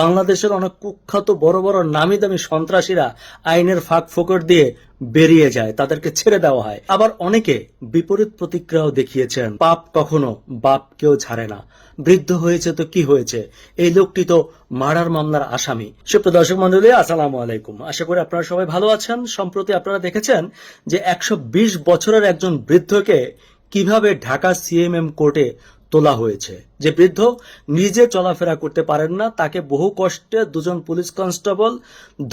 বাংলাদেশের অনেক কুখ্যাত বড় বড় নামি দামি সন্ত্রাসীরা আইনের ফাঁক ফোকর দিয়ে বেরিয়ে যায়, তাদেরকে ছেড়ে দেওয়া হয়। আবার অনেকে বিপরীত প্রতিক্রিয়াও দেখিয়েছেন, পাপ কখনো বাপ কেউ ছাড়ে না। বৃদ্ধ হয়েছে তো কি হয়েছে? এই লোকটি তো মারার মামলার আসামি। সুপ্রিয় দর্শক মন্ডলী আসসালামু আলাইকুম। আশা করি আপনারা সবাই ভালো আছেন। সম্প্রতি আপনারা দেখেছেন যে একশো বিশ বছরের একজন বৃদ্ধকে কীভাবে ঢাকা সিএমএম কোর্টে তোলা হয়েছে। যে বৃদ্ধ নিজে চলাফেরা করতে পারেন না, তাকে বহু কষ্টে দুজন পুলিশ কনস্টেবল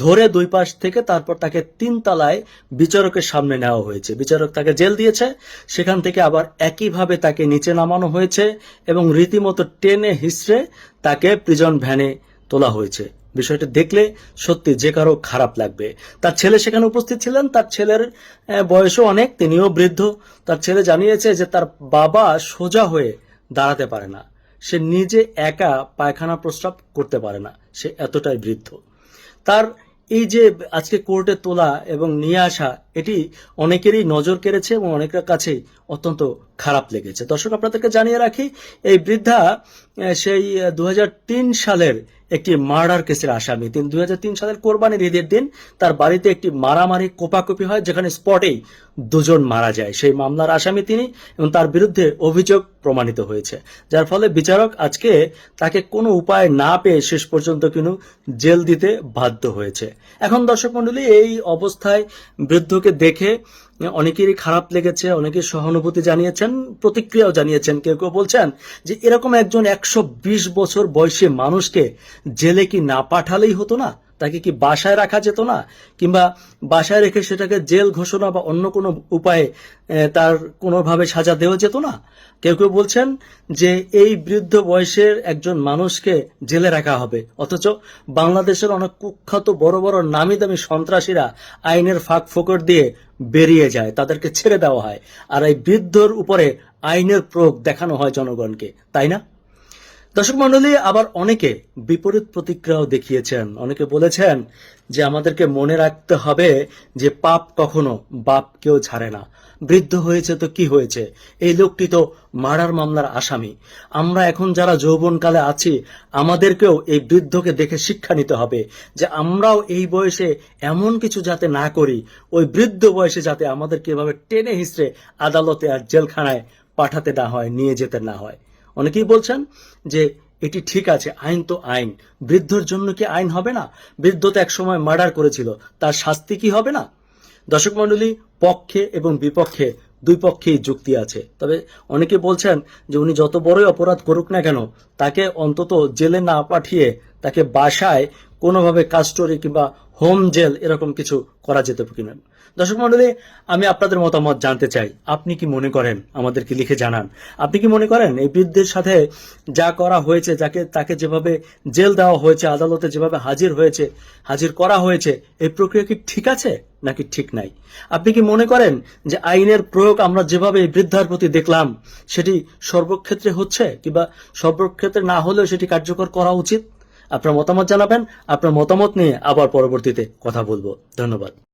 ধরে দুই পাশ থেকে তারপর তাকে তিন তলায় বিচারকের সামনে নেওয়া হয়েছে। বিচারক তাকে জেল দিয়েছে, সেখান থেকে আবার একইভাবে তাকে নিচে নামানো হয়েছে এবং রীতিমতো টেনে হিসড়ে তাকে প্রিজন ভ্যানে তোলা হয়েছে। বিষয়টা দেখলে সত্যি যে কারও খারাপ লাগবে। তার ছেলে সেখানে উপস্থিত ছিলেন, তার ছেলের বয়সও অনেক, তিনিও বৃদ্ধ। তার ছেলে জানিয়েছে যে তার বাবা সোজা হয়ে দাঁড়াতে পারে না। সে নিজে একা পায়খানা প্রস্রাব করতে পারে না। সে এতটাই বৃদ্ধ। তার এই যে আজকে কোর্টে তোলা এবং নিয়ে আসা, এটি অনেকেরই নজর কেড়েছে এবং অনেকের কাছেই অত্যন্ত খারাপ লেগেছে। দর্শক, আপনাদেরকে জানিয়ে রাখি, এই বৃদ্ধা সেই দু হাজার তিন সালের একটি মার্ডার কেসের আসামি। তিনি দুই হাজার তিন সালের কোরবানির ঈদের দিন তার বাড়িতে একটি মারামারি কোপাকুপি হয়, যেখানে স্পটেই দুজন মারা যায়। সেই মামলার আসামি তিনি এবং তার বিরুদ্ধে অভিযোগ প্রমাণিত হয়েছে। যার ফলে বিচারক আজকে তাকে কোনো উপায় না পেয়ে শেষ পর্যন্ত কিন্তু জেল দিতে বাধ্য হয়েছে। এখন দর্শক মন্ডলী এই অবস্থায় বৃদ্ধকে দেখে অনেকেরই খারাপ লেগেছে, অনেকে সহানুভূতি জানিয়েছেন, প্রতিক্রিয়াও জানিয়েছেন। কেউ কেউ বলছেন যে এরকম একজন একশো বিশ বছর বয়সী মানুষকে জেলে কি না পাঠালেই হতো না? তাকে কি বাসায় রাখা যেত না? কিংবা বাসায় রেখে সেটাকে জেল ঘোষণা বা অন্য কোনো উপায়ে তার কোনোভাবে সাজা দেওয়া যেত না? কেউ কেউ বলছেন যে এই বৃদ্ধ বয়সের একজন মানুষকে জেলে রাখা হবে। অথচ বাংলাদেশের অনেক কুখ্যাত বড় বড় নামি দামি সন্ত্রাসীরা আইনের ফাঁক ফোকর দিয়ে বেরিয়ে যায়, তাদেরকে ছেড়ে দেওয়া হয়। আর এই বৃদ্ধর উপরে আইনের প্রয়োগ দেখানো হয় জনগণকে, তাই না? দর্শক মন্ডলী, আবার অনেকে বিপরীত প্রতিক্রিয়াও দেখিয়েছেন। অনেকে বলেছেন যে আমাদেরকে মনে রাখতে হবে যে পাপ কখনো বাপ কেউ ছাড়ে না। বৃদ্ধ হয়েছে তো কি হয়েছে? এই লোকটি তো মারার মামলার আসামি। আমরা এখন যারা যৌবনকালে আছি, আমাদেরকেও এই বৃদ্ধকে দেখে শিক্ষা নিতে হবে যে আমরাও এই বয়সে এমন কিছু যাতে না করি, ওই বৃদ্ধ বয়সে যাতে আমাদেরকে এভাবে টেনে হিসড়ে আদালতে আর জেলখানায় পাঠাতে না হয়, নিয়ে যেতে না হয়। অনেকেই বলছেন যে এটি ঠিক আছে, আইন তো আইন। বৃদ্ধর জন্য কি আইন হবে না? বৃদ্ধ তো একসময় মার্ডার করেছিল, তার শাস্তি কি হবে না? দর্শক মন্ডলী পক্ষে এবং বিপক্ষে দুই পক্ষেই যুক্তি আছে। তবে অনেকে বলছেন যে উনি যত বড়ই অপরাধ করুক না কেন, তাকে অন্তত জেলে না পাঠিয়ে তাকে বাসায় কোনোভাবে কাস্টরি কিংবা হোম জেল এরকম কিছু করা যেতে কিনা? দর্শক মন্ডলী, আমি আপনাদের মতামত জানতে চাই। আপনি কি মনে করেন? আমাদেরকে লিখে জানান। আপনি কি মনে করেন? এই বৃদ্ধের সাথে যা করা হয়েছে, যাকে, তাকে যেভাবে জেল দেওয়া হয়েছে, আদালতে যেভাবে হাজির হয়েছে, হাজির করা হয়েছে, এই প্রক্রিয়া কি ঠিক আছে নাকি ঠিক নাই? আপনি কি মনে করেন যে আইনের প্রয়োগ আমরা যেভাবে এই বৃদ্ধার প্রতি দেখলাম, সেটি সর্বক্ষেত্রে হচ্ছে কিংবা সর্বক্ষেত্রে না হলেও সেটি কার্যকর করা উচিত? আপনার মতামত জানাবেন আপনার মতামত নিয়ে আবার পরবর্তীতে কথা বলব। ধন্যবাদ।